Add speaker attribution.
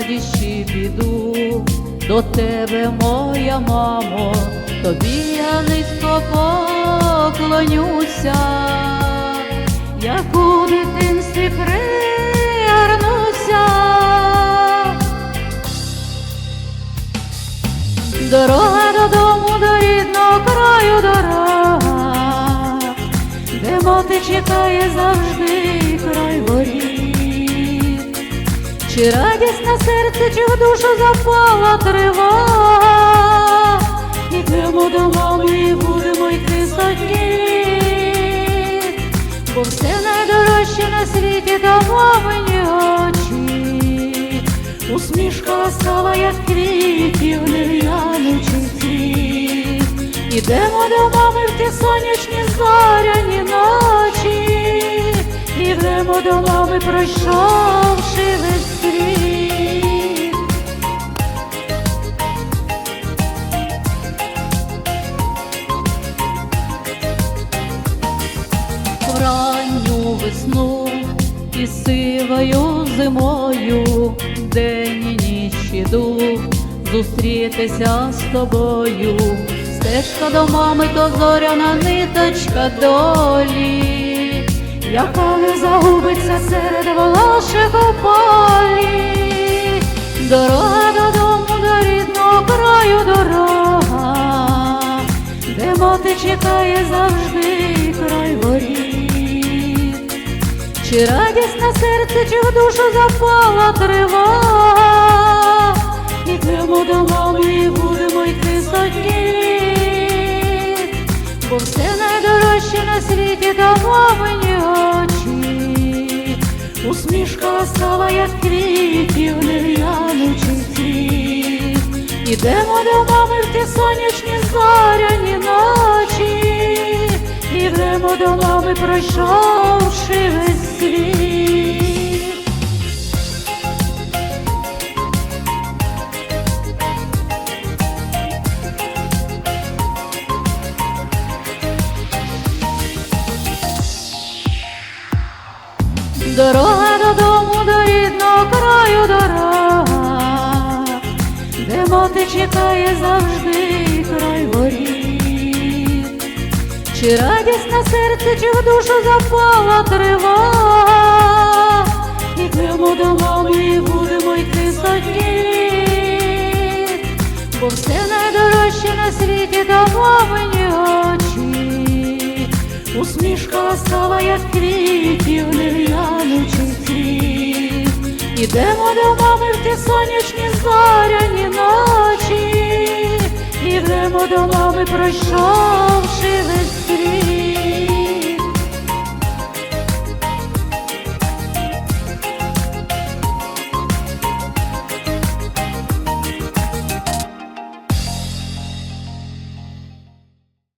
Speaker 1: радість чи біду, до тебе, моя мамо, тобі я низько поклонюся, як у дитинстві пригорнуся. Дорога додому до рідного краю дорога, де мати чекає завжди край воріт. Чи радість на серце, чи в душу запала тривога, Ідемо до мами і будемо йти дні, бо все найдорожче на світі то мамині очі, усмішка ласкава, як квітів, не в'янучий. Ідемо до мами в ті сонячні зоряні ночі, Ідемо до мами, пройшовши весну і сивою зимою, день і ніч іду зустрітися з тобою. Стежка до мами, то зоряна ниточка долі, яка не загубиться серед волошек у полі. Дорога додому до рідного краю дорога, де мати чекає завжди край воріт. Чи радість на серце, чи в душу запала тривога, Ідемо до мами і будемо йти за дні, бо все найдорожче на світі то мамині очі, усмішка ласкава, як квітів, не в'янучий цвіт. Ідемо до мами в ті сонячні зоряні ночі, Ідемо до мами, пройшовши Дорога додому до рідного краю дорога, де мати чекає завжди край воріт. Чи радість на серце, чи в душу запала тривога, Ідемо до мами і будемо йти дні, бо все найдорожче на світі то мамині очі, усмішка ласкава, як квітів, не в'янучий цвіт. Ідемо до мами в ті сонячні зоряні ночі, Ідемо до мами, пройшовши весь